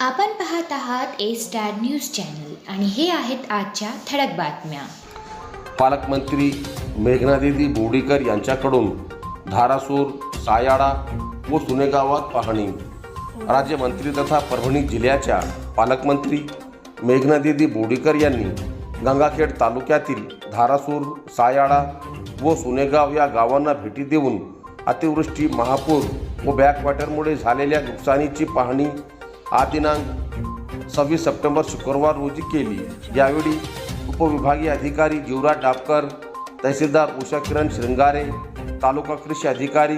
आपण पाहत आहात ए स्टार न्यूज चॅनल आणि हे आहेत आजच्या ठळक बातम्या. पालकमंत्री मेघनादिदी बोडीकर यांच्याकडून धारासूर सायाळा व सुनेगावात पाहणी. राज्यमंत्री तथा परभणी जिल्ह्याच्या पालकमंत्री मेघनादिदी बोडीकर यांनी गंगाखेड तालुक्यातील धारासूर सायाळा व सुनेगाव या गावांना भेटी देऊन अतिवृष्टी महापूर व बॅकवॉटरमुळे झालेल्या नुकसानीची पाहणी आज दिनांक सव्वीस सप्टेंबर शुक्रवार रोजी केली. यावेळी उपविभागीय अधिकारी जीवराज डापकर तहसीलदार उषा किरण शृंगारे तालुका कृषी अधिकारी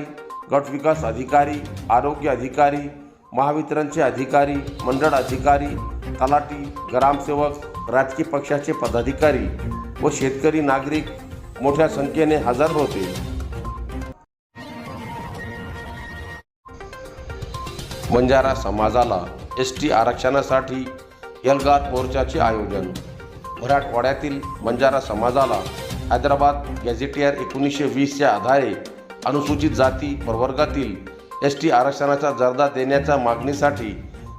गट विकास अधिकारी आरोग्य अधिकारी महावितरणचे अधिकारी मंडळ अधिकारी तलाठी ग्रामसेवक राजकीय पक्षाचे पदाधिकारी व शेतकरी नागरिक मोठ्या संख्येने हजर होते. बंजारा समाजाला एस टी आरक्षणासाठी यलगार मोर्चाचे आयोजन. मराठवाड्यातील बंजारा समाजाला हैदराबाद गॅझेटियर एकोणीसशे वीसच्या आधारे अनुसूचित जाती प्रवर्गातील एस टी आरक्षणाचा दर्जा देण्याच्या मागणीसाठी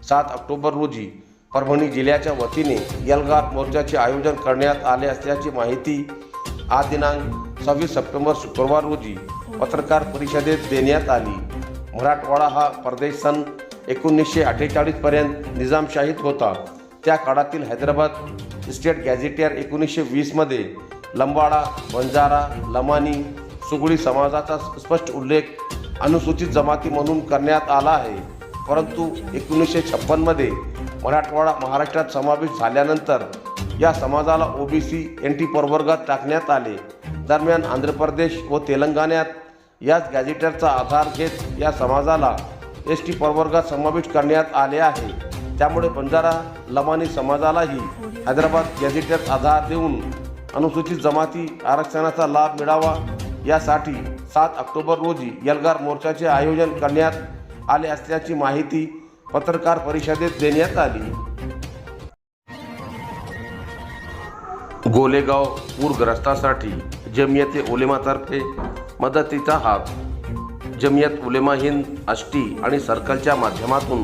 सात ऑक्टोबर रोजी परभणी जिल्ह्याच्या वतीने यलगार मोर्चाचे आयोजन करण्यात आले असल्याची माहिती आज दिनांक सव्वीस सप्टेंबर शुक्रवार रोजी पत्रकार परिषदेत देण्यात आली. मराठवाडा हा प्रदेश सन एकोणीसशे अठ्ठेचाळीसपर्यंत निजामशाहीत होता. त्या काळातील हैदराबाद स्टेट गॅझेटियर एकोणीसशे वीसमध्ये लंबाडा बंजारा लमानी सुगडी समाजाचा स्पष्ट उल्लेख अनुसूचित जमाती म्हणून करण्यात आला आहे. परंतु एकोणीसशे छप्पनमध्ये मराठवाडा महाराष्ट्रात समावेश झाल्यानंतर या समाजाला ओबीसी एन टी प्रवर्गात टाकण्यात आले. दरम्यान आंध्र प्रदेश व तेलंगणात याच गॅझेटरचा आधार घेत या समाजाला एस टी प्रवर्गात समाविष्ट करण्यात आले आहे. त्यामुळे बंजारा लमानी समाजालाही हैदराबाद गॅझेटर आधार देऊन अनुसूचित जमाती आरक्षणाचा लाभ मिळावा. यासाठी सात ऑक्टोबर रोजी यलगार मोर्चाचे आयोजन करण्यात आले असल्याची माहिती पत्रकार परिषदेत देण्यात आली. गोलेगाव पूरग्रस्तासाठी जमियते ओलेमातर्फे मदतीचा हात जमियत उलेमा हिंद आष्टी आणि सर्कलच्या माध्यमातून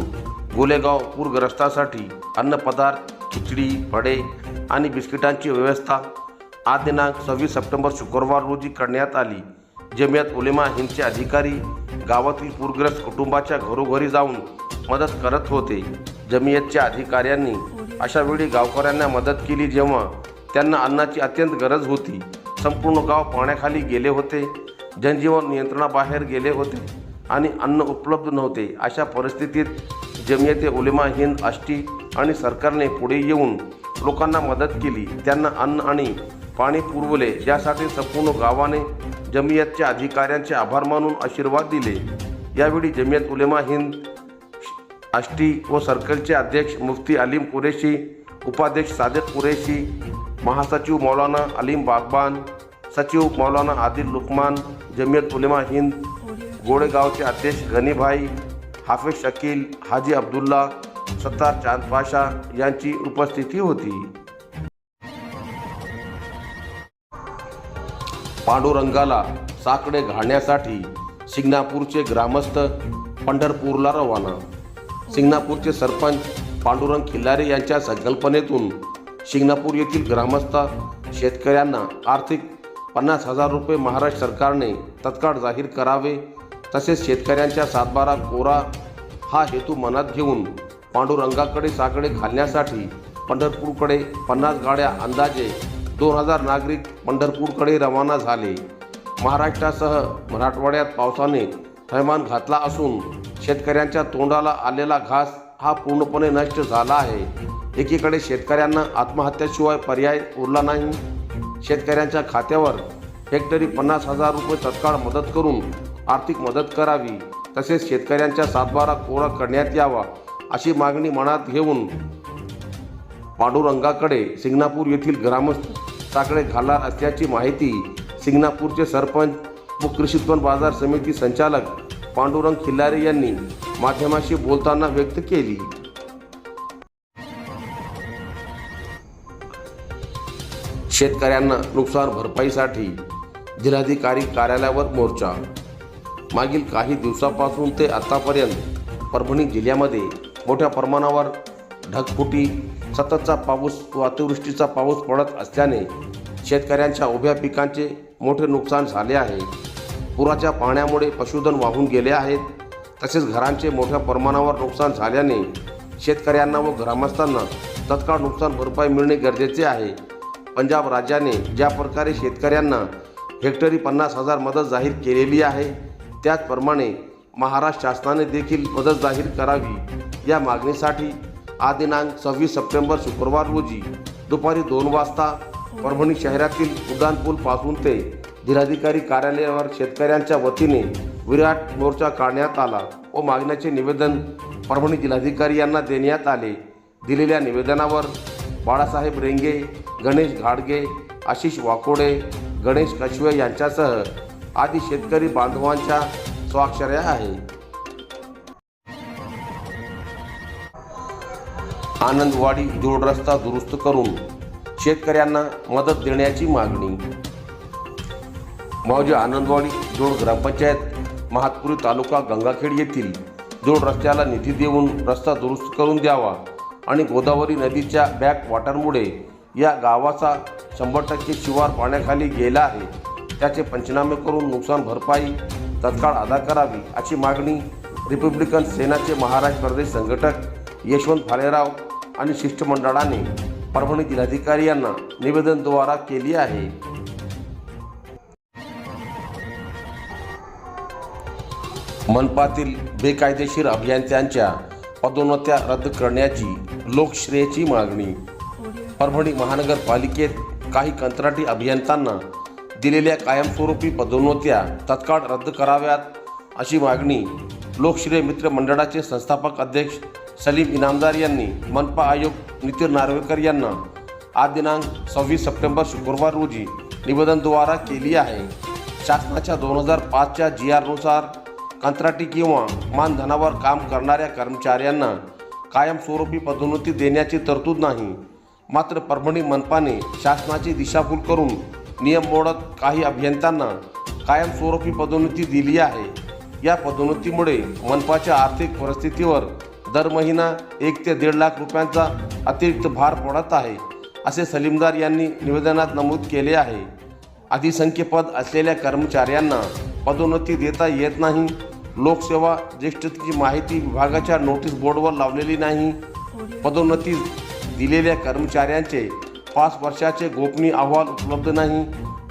गोलेगाव पूरग्रस्तासाठी अन्नपदार्थ खिचडी फळे आणि बिस्किटांची व्यवस्था आज दिनांक सव्वीस सप्टेंबर शुक्रवार रोजी करण्यात आली. जमियत उलेमा हिंदचे अधिकारी गावातील पूरग्रस्त कुटुंबाच्या घरोघरी जाऊन मदत करत होते. जमियतच्या अधिकाऱ्यांनी अशा वेळी गावकऱ्यांना मदत केली जेव्हा त्यांना अन्नाची अत्यंत गरज होती. संपूर्ण गाव पाण्याखाली गेले होते. जनजीवन नियंत्रणाबाहेर गेले होते आणि अन्न उपलब्ध नव्हते. अशा परिस्थितीत जमियते उलेमा हिंद आष्टी आणि सरकारने पुढे येऊन लोकांना मदत केली. त्यांना अन्न आणि पाणी पुरवले. ज्यासाठी संपूर्ण गावाने जमियतच्या अधिकाऱ्यांचे आभार मानून आशीर्वाद दिले. यावेळी जमियत उलेमा हिंद आष्टी व सर्कलचे अध्यक्ष मुफ्ती अलीम कुरेशी उपाध्यक्ष सादिक कुरेशी महासचिव मौलाना अलीम बागबान सचिव मौलाना आदिल लुकमान जमियत उलेमा हिंद गोडेगावचे अध्यक्ष घनीभाई हाफिज शकील हाजी अब्दुल्ला सत्तार चांद पाशा यांची उपस्थिती होती. पांडुरंगाला साकडे घालण्यासाठी सिंगणापूरचे ग्रामस्थ पंढरपूरला रवाना. सिंगणापूरचे सरपंच पांडुरंग खिल्लारे यांच्या संकल्पनेतून शिंगणापूर येथील ग्रामस्थ शेतकऱ्यांना आर्थिक पन्नास हजार रुपये महाराष्ट्र सरकारने तत्काळ जाहीर करावे तसेच शेतकऱ्यांच्या सातबारा कोरा हा हेतू मनात घेऊन पांडुरंगाकडे साकडे घालण्यासाठी पंढरपूरकडे पन्नास गाड्या अंदाजे दोन हजार नागरिक पंढरपूरकडे रवाना झाले. महाराष्ट्रासह मराठवाड्यात पावसाने थैमान घातला असून शेतकऱ्यांच्या तोंडाला आलेला घास हा पूर्णपणे नष्ट झाला आहे. एकीकडे शेतकऱ्यांना आत्महत्याशिवाय पर्याय उरला नाही शेतकऱ्यांच्या खात्यावर हेक्टरी पन्नास हजार रुपये तत्काळ मदत करून आर्थिक मदत करावी तसेच शेतकऱ्यांच्या सातबारा कोरा करण्यात यावा अशी मागणी मनात घेऊन पांडुरंगाकडे सिंगणापूर येथील ग्रामस्थ साकडे घालणार असल्याची माहिती सिंगणापूरचे सरपंच व कृषी उत्पन्न बाजार समिती संचालक पांडुरंग खिल्लारे यांनी माध्यमाशी बोलताना व्यक्त केली. शेतकऱ्यांना नुकसान भरपाईसाठी जिल्हाधिकारी कार्यालयावर मोर्चा. मागील काही दिवसापासून ते आतापर्यंत परभणी जिल्ह्यामध्ये मोठ्या प्रमाणावर ढगफुटी सततचा पाऊस व अतिवृष्टीचा पाऊस पडत असल्याने शेतकऱ्यांच्या उभ्या पिकांचे मोठे नुकसान झाले आहे. पुराच्या पाण्यामुळे पशुधन वाहून गेले आहेत. तसेच घरांचे मोठ्या प्रमाणावर नुकसान झाल्याने शेतकऱ्यांना व ग्रामस्थांना तत्काळ नुकसान भरपाई मिळणे गरजेचे आहे. पंजाब राज्याने ज्या प्रकारे शेतकऱ्यांना हेक्टरी पन्नास हजार मदत जाहीर केलेली आहे त्याचप्रमाणे महाराष्ट्र शासनाने देखील मदत जाहीर करावी या मागणीसाठी आज दिनांक सव्वीस सप्टेंबर शुक्रवार रोजी दुपारी दोन वाजता परभणी शहरातील उड्डाणपूल पासून ते जिल्हाधिकारी कार्यालयावर शेतकऱ्यांच्या वतीने विराट मोर्चा काढण्यात आला व मागण्याचे निवेदन परभणी जिल्हाधिकारी यांना देण्यात आले. दिलेल्या निवेदनावर बाळासाहेब रेंगे गणेश घाडगे आशिष वाकोडे गणेश कशवे यांच्यासह आदी शेतकरी बांधवांच्या स्वाक्षऱ्या आहे आनंदवाडी जोड रस्ता दुरुस्त करून शेतकऱ्यांना मदत देण्याची मागणी. मौजे आनंदवाडी जोड ग्रामपंचायत महातपुरी तालुका गंगाखेड येथील जोड रस्त्याला निधी देऊन रस्ता दुरुस्त करून द्यावा आणि गोदावरी नदीच्या बॅक वॉटरमुळे या गावाचा शंभर टक्के शिवार पाण्याखाली गेला आहे. त्याचे पंचनामे करून नुकसान भरपाई तत्काळ अदा करावी अशी मागणी रिपब्लिकन सेनाचे महाराष्ट्र प्रदेश संघटक यशवंत फालेराव आणि शिष्टमंडळाने परभणी जिल्हाधिकारी यांना निवेदनद्वारा केली आहे. मनपातील बेकायदेशीर अभियंत्यांच्या पदोन्नत्या रद्द करण्याची लोकश्रेयची मागणी परभणी महानगरपालिकेत काही कंत्राटी अभियंत्यांना दिलेल्या कायमस्वरूपी पदोन्नत्या तत्काळ रद्द कराव्यात अशी मागणी लोकश्रेय मित्र मंडळाचे संस्थापक अध्यक्ष सलीम इनामदार यांनी मनपा आयोग नितीन नार्वेकर यांना आज दिनांक सव्वीस सप्टेंबर शुक्रवार रोजी निवेदनद्वारा केली आहे. शासनाच्या दोन हजार पाचच्या जी आरनुसार कंत्राटी किंवा मानधनावर काम करणाऱ्या कर्मचाऱ्यांना कायमस्वरूपी पदोन्नती देण्याची तरतूद नाही. मात्र परभणी मनपाने शासनाची दिशाभूल करून नियम मोडत काही अभियंत्यांना कायमस्वरूपी पदोन्नती दिली आहे. या पदोन्नतीमुळे मनपाच्या आर्थिक परिस्थितीवर दर महिना एक ते दीड लाख रुपयांचा अतिरिक्त भार पडत आहे असे सलीमदार यांनी निवेदनात नमूद केले आहे. अधिसंख्यपद असलेल्या कर्मचाऱ्यांना पदोन्नती देता येत नाही. लोकसेवा ज्येष्ठतेची माहिती विभागाच्या नोटीस बोर्डवर लावलेली नाही. पदोन्नती दिलेल्या कर्मचाऱ्यांचे पाच वर्षाचे गोपनीय अहवाल उपलब्ध नाही.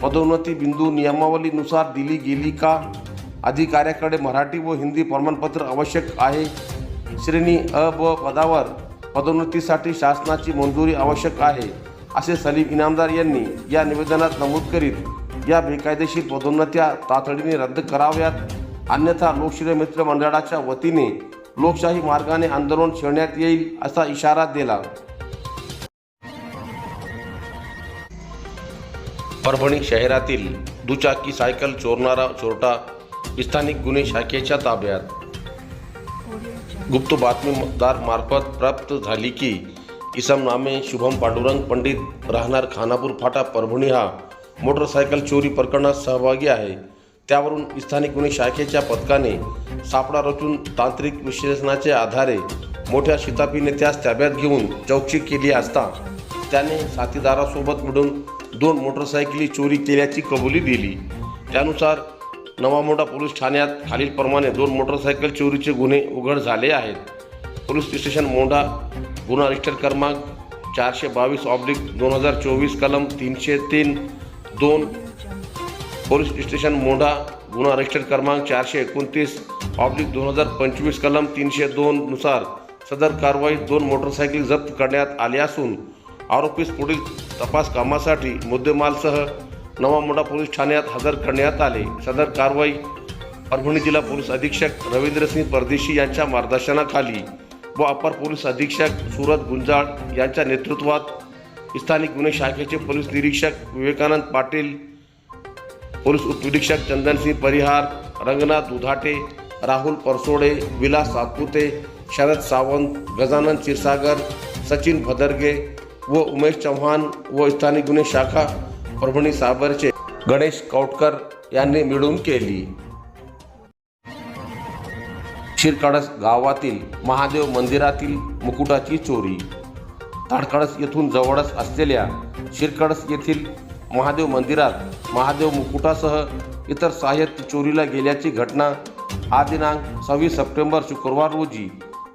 पदोन्नती बिंदू नियमावलीनुसार दिली गेली का? अधिकाऱ्याकडे मराठी व हिंदी प्रमाणपत्र आवश्यक आहे. श्रेणी अ ब पदावर पदोन्नतीसाठी शासनाची मंजुरी आवश्यक आहे असे सलीम इनामदार यांनी या निवेदनात नमूद करीत या बेकायदेशीर पदोन्नत्या तातडीने रद्द कराव्यात. अन्यथा लोकशाही मित्र मंडळाच्या वतीने लोकशाही मार्गाने आंदोलन छेडण्यात येईल असा इशारा दिला. परभणी शहरातील दुचाकी सायकल चोरणारा चोरटा स्थानिक गुन्हे शाखेच्या ताब्यात. गुप्त बातमीदार मार्फत प्राप्त झाली की इसम नामे शुभम पांडुरंग पंडित राहणार खानापूर फाटा परभणी हा मोटरसायकल चोरी प्रकरणात सहभागी आहे. त्यावरून स्थानिक गुन्हे शाखेच्या पथकाने सापळा रचून तांत्रिक विश्लेषणाच्या आधारे मोठ्या शितापीने त्यास ताब्यात घेऊन चौकशी केली असता त्याने साथीदारासोबत मिळून दोन मोटरसायकली चोरी केल्याची कबुली दिली. त्यानुसार नवामोंडा पोलीस ठाण्यात खालीलप्रमाणे दोन मोटरसायकल चोरीचे गुन्हे उघड झाले आहेत. पोलीस स्टेशन मोंढा गुन्हा रजिस्टर क्रमांक चारशे बावीस ऑब्लिक दोन हजार चोवीस कलम तीनशे तीन दोन. पोलीस स्टेशन मोंढा गुन्हा रजिस्टर क्रमांक चारशे एकोणतीस ऑब्लिक दोन हजार पंचवीस कलम तीनशे दोन नुसार सदर कारवाईत दोन मोटरसायकल जप्त करण्यात आले असून आरोपीस पुढील तपास कामासाठी मुद्देमालसह नवामोंडा पोलीस ठाण्यात हजर करण्यात आले. सदर कारवाई परभणी जिल्हा पोलीस अधीक्षक रवींद्रसिंह परदेशी यांच्या मार्गदर्शनाखाली व अपर पोलीस अधीक्षक सुरत गुंजाळ यांच्या नेतृत्वात स्थानिक गुन्हे शाखेचे पोलीस निरीक्षक विवेकानंद पाटील पोलीस उपनिरीक्षक चंदनसिंह परिहार रंगनाथ दुधाटे राहुल परसोडे विलास सातपुते शरद सावंत गजानन क्षीरसागर सचिन भदरगे व उमेश चव्हाण व स्थानिक गुन्हे शाखा परभणी साबरचे गणेश कौटकर यांनी मिळून केली. शिरकाडस गावातील महादेव मंदिरातील मुकुटाची चोरी. ताडकळस येथून जवळच असलेल्या शिरकाडस येथील महादेव मंदिरात महादेव मुकुटासह इतर साहित्य चोरीला गेल्याची घटना हा दिनांक सव्वीस सप्टेंबर शुक्रवार रोजी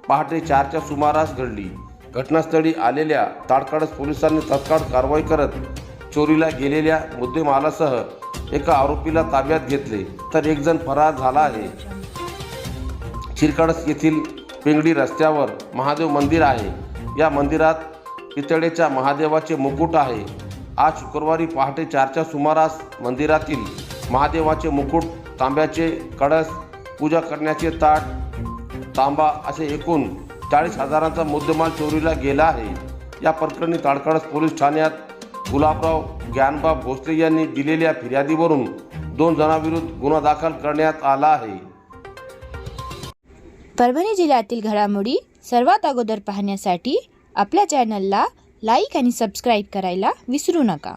पहाटे चारच्या सुमारास घडली. घटनास्थळी आलेल्या ताडकाळस पोलिसांनी तत्काळ कारवाई करत चोरीला गेलेल्या मुद्देमालासह एका आरोपीला ताब्यात घेतले. तर एक जण फरार झाला आहे. शिरकाडस येथील पिंगडी रस्त्यावर महादेव मंदिर आहे. या मंदिरात पितळेच्या महादेवाचे मुकुट आहे. आज शुक्रवारी पहाटे चारच्या सुमारास मंदिरातील महादेवाचे मुकुट तांब्याचे कळस पूजा करण्याचे ताट तांबा असे एकूण चाळीस हजारांचा मुद्देमाल चोरीला गेला आहे. या प्रकरणी ताडकळस पोलीस ठाण्यात गुलाबराव ज्ञानबाब भोसले यांनी दिलेल्या फिर्यादीवरून दोन जणांविरुद्ध गुन्हा दाखल करण्यात आला आहे. परभणी जिल्ह्यातील घडामोडी सर्वात अगोदर पाहण्यासाठी आपल्या चॅनलला लाईक आणि सबस्क्राईब करायला विसरू नका.